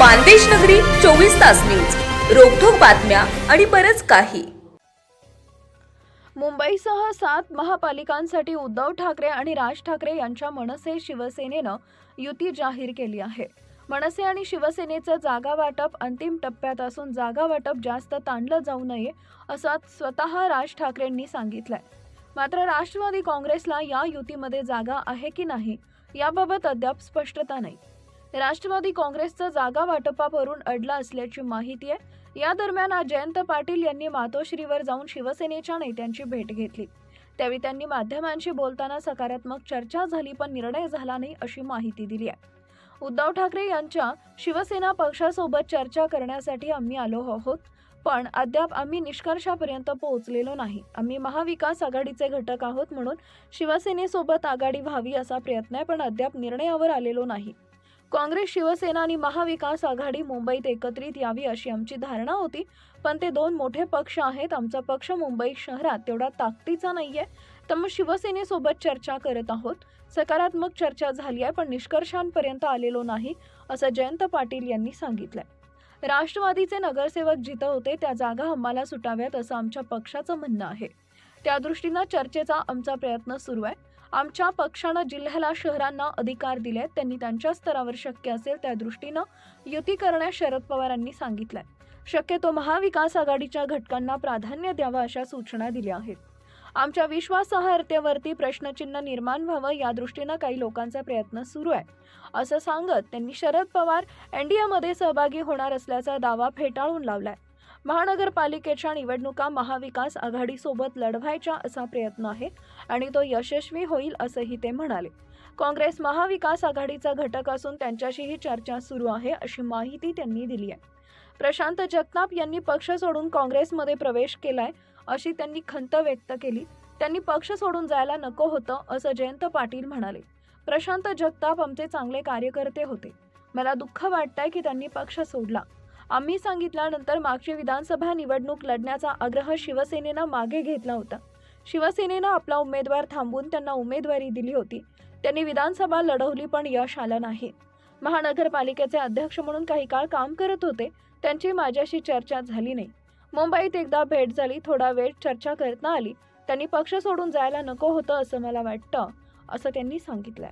मानदेश नगरी चोवीस तास न्यूज. रोखोक बातम्या आणि बरच काही. मुंबईसह सात महापालिकांसाठी उद्धव ठाकरे आणि राज ठाकरे यांच्या मनसे शिवसेनेनं युती जाहीर केली आहे. मनसे आणि शिवसेनेचं जागा वाटप अंतिम टप्प्यात असून जागा वाटप जास्त ताणलं जाऊ नये असं स्वतः राज ठाकरेंनी सांगितलंय. मात्र राष्ट्रवादी काँग्रेसला या युतीमध्ये जागा आहे की नाही याबाबत अद्याप स्पष्टता नाही. राष्ट्रवादी काँग्रेसचं जागा वाटपावरून अडला असल्याची माहिती आहे. या दरम्यान आज जयंत पाटील यांनी मातोश्रीवर जाऊन शिवसेनेच्या नेत्यांची भेट घेतली. त्यावेळी त्यांनी माध्यमांशी बोलताना सकारात्मक चर्चा झाली पण निर्णय झाला नाही अशी माहिती दिली आहे. उद्धव ठाकरे यांच्या शिवसेना पक्षासोबत चर्चा करण्यासाठी आम्ही आलो आहोत. पण अद्याप आम्ही निष्कर्षापर्यंत पोहोचलेलो नाही. आम्ही महाविकास आघाडीचे घटक आहोत म्हणून शिवसेनेसोबत आघाडी व्हावी असा प्रयत्न आहे पण अद्याप निर्णयावर आलेलो नाही. काँग्रेस शिवसेना आणि महाविकास आघाडी मुंबईत एकत्रित यावी अशी आमची धारणा होती पण ते दोन मोठे पक्ष आहेत. आमचा पक्ष मुंबई शहरात तेवढा ताकदीचा नाही आहे तर मग शिवसेनेसोबत चर्चा करत आहोत. सकारात्मक चर्चा झाली आहे पण निष्कर्षांपर्यंत आलेलो नाही असं जयंत पाटील यांनी सांगितलंय. राष्ट्रवादीचे नगरसेवक जिथं होते त्या जागा आम्हाला सुटाव्यात असं आमच्या पक्षाचं म्हणणं आहे. त्या दृष्टीनं चर्चेचा आमचा प्रयत्न सुरू आहे. आमच्या पक्षानं जिल्ह्याला शहरांना अधिकार दिले त्यांनी त्यांच्या स्तरावर शक्य असेल त्या दृष्टीनं युती करण्यास शरद पवारांनी सांगितलंय. शक्यतो महाविकास आघाडीच्या घटकांना प्राधान्य द्यावं अशा सूचना दिल्या आहेत. आमच्या विश्वासार्हतेवरती प्रश्नचिन्ह निर्माण व्हावं या दृष्टीनं काही लोकांचा प्रयत्न सुरू आहे असं सांगत त्यांनी शरद पवार एनडीएमध्ये सहभागी होणार असल्याचा दावा फेटाळून लावलाय. महानगरपालिकेच्या निवडणुका महाविकास आघाडीसोबत लढवायच्या असा प्रयत्न आहे आणि तो यशस्वी होईल असंही ते म्हणाले. काँग्रेस महाविकास आघाडीचा घटक असून त्यांच्याशीही चर्चा सुरू आहे अशी माहिती त्यांनी दिली आहे. प्रशांत जगताप यांनी पक्ष सोडून काँग्रेसमध्ये प्रवेश केलाय अशी त्यांनी खंत व्यक्त केली. त्यांनी पक्ष सोडून जायला नको होतं असं जयंत पाटील म्हणाले. प्रशांत जगताप आमचे चांगले कार्यकर्ते होते. मला दुःख वाटतंय की त्यांनी पक्ष सोडला. आम्ही सांगितल्यानंतर मागची विधानसभा निवडणूक लढण्याचा आग्रह शिवसेनेनं मागे घेतला होता. शिवसेनेनं आपला उमेदवार थांबवून त्यांना उमेदवारी दिली होती. त्यांनी विधानसभा लढवली पण यश आलं नाही. महानगरपालिकेचे अध्यक्ष म्हणून काही काळ काम करत होते. त्यांची माझ्याशी चर्चा झाली नाही. मुंबईत एकदा भेट झाली थोडा वेळ चर्चा करता आली. त्यांनी पक्ष सोडून जायला नको होतं असं मला वाटतं असं त्यांनी सांगितलंय.